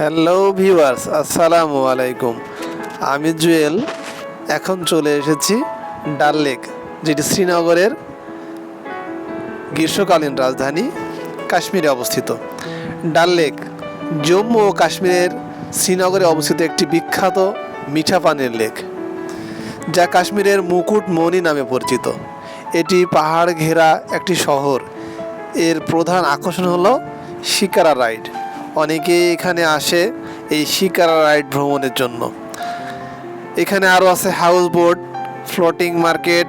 Hello viewers আসসালামু আলাইকুম। আমি জুয়েল, এখন চলে এসেছি ডাল লেক, যেটি শ্রীনগরের গ্রীষ্মকালীন রাজধানী কাশ্মীরে অবস্থিত। ডাল লেক, জম্মু ও কাশ্মীরের শ্রীনগরে অবস্থিত একটি বিখ্যাত মিঠা পানির লেক, যা কাশ্মীরের মুকুটমণি নামে পরিচিত। এটি পাহাড় ঘেরা একটি শহর। এর প্রধান আকর্ষণ হলো শিকারা রাইড। অনেকে এখানে আসে এই শিকারা রাইড ভ্রমণের জন্য। এখানে আরও আছে হাউস বোট, ফ্লোটিং মার্কেট,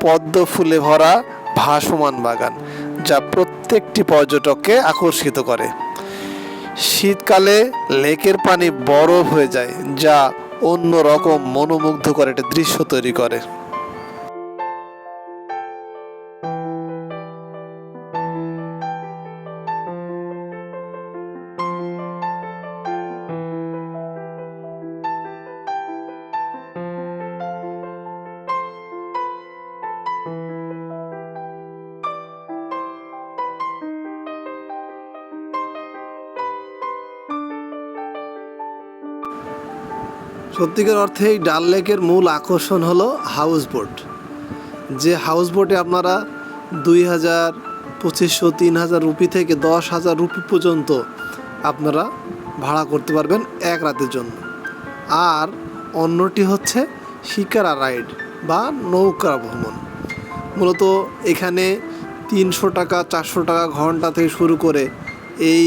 পদ্ম ফুলে ভরা ভাসমান বাগান, যা প্রত্যেকটি পর্যটককে আকর্ষিত করে। শীতকালে লেকের পানি বরফ হয়ে যায়, যা অন্য রকম মনোমুগ্ধকর একটা দৃশ্য তৈরি করে। সত্যিকার অর্থে এই ডাল লেকের মূল আকর্ষণ হলো হাউস বোট যে হাউস বোটে আপনারা দুই হাজার পঁচিশশো তিন হাজার রুপি থেকে দশ হাজার রুপি পর্যন্ত আপনারা ভাড়া করতে পারবেন এক রাতের জন্য। আর অন্যটি হচ্ছে শিকারা রাইড বা নৌকা ভ্রমণ। মূলত এখানে তিনশো টাকা, চারশো টাকা ঘণ্টা থেকে শুরু করে এই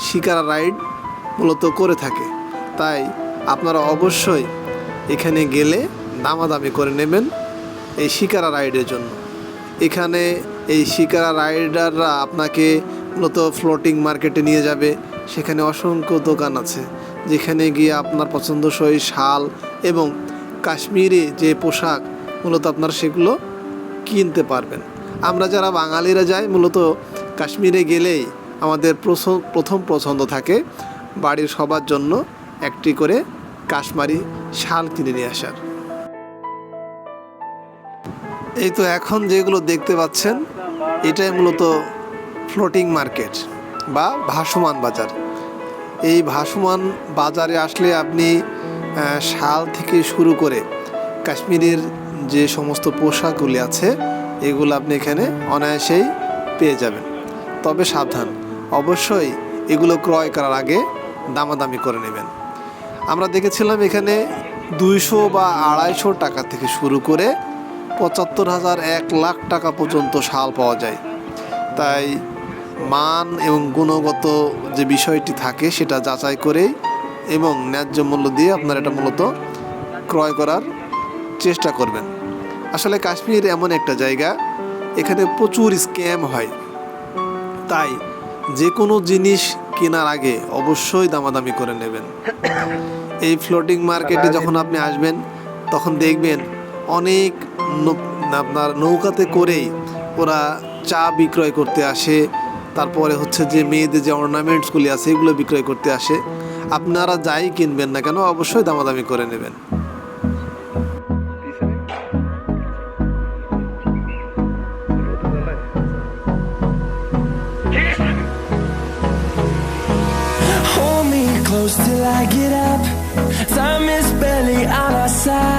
শিকারা রাইড মূলত করে থাকে। তাই আপনারা অবশ্যই এখানে গেলে দামাদামি করে নেবেন এই শিকারা রাইডের জন্য। এখানে এই শিকারা রাইডাররা আপনাকে মূলত ফ্লোটিং মার্কেটে নিয়ে যাবে। সেখানে অসংখ্য দোকান আছে, যেখানে গিয়ে আপনার পছন্দসই শাল এবং কাশ্মীরি যে পোশাক, মূলত আপনার সেগুলো কিনতে পারবেন। আমরা যারা বাঙালিরা যাই, মূলত কাশ্মীরে গেলেই আমাদের প্রথম- প্রথম পছন্দ থাকে বাড়ির সবার জন্য একটি করে কাশ্মীরি শাল কিনে নিয়ে আসার। এই তো এখন যেগুলো দেখতে পাচ্ছেন, এটাই মূলত ফ্লোটিং মার্কেট বা ভাসমান বাজার। এই ভাসমান বাজারে আসলে আপনি শাল থেকে শুরু করে কাশ্মীরের যে সমস্ত পোশাকগুলি আছে, এগুলো আপনি এখানে অনায়াসেই পেয়ে যাবেন। তবে সাবধান, অবশ্যই এগুলো ক্রয় করার আগে দামাদামি করে নেবেন। আমরা দেখেছিলাম এখানে দুইশো বা আড়াইশো টাকা থেকে শুরু করে পঁচাত্তর হাজার এক লাখ টাকা পর্যন্ত শাল পাওয়া যায়। তাই মান এবং গুণগত যে বিষয়টি থাকে সেটা যাচাই করে এবং ন্যায্য মূল্য দিয়ে আপনার এটা মূলত ক্রয় করার চেষ্টা করবেন। আসলে কাশ্মীর এমন একটা জায়গা, এখানে প্রচুর স্ক্যাম হয়। তাই যে কোনো জিনিস কেনার আগে অবশ্যই দামাদামি করে নেবেন। এই ফ্লোটিং মার্কেটে যখন আপনি আসবেন, তখন দেখবেন অনেক আপনার নৌকাতে করেই ওরা চা বিক্রয় করতে আসে। তারপরে হচ্ছে যে মেয়েদের যে অর্নামেন্টসগুলি আছে, এগুলো বিক্রয় করতে আসে। আপনারা যাই কিনবেন না কেন, অবশ্যই দামাদামি করে নেবেন। Get up. Time is barely on our side.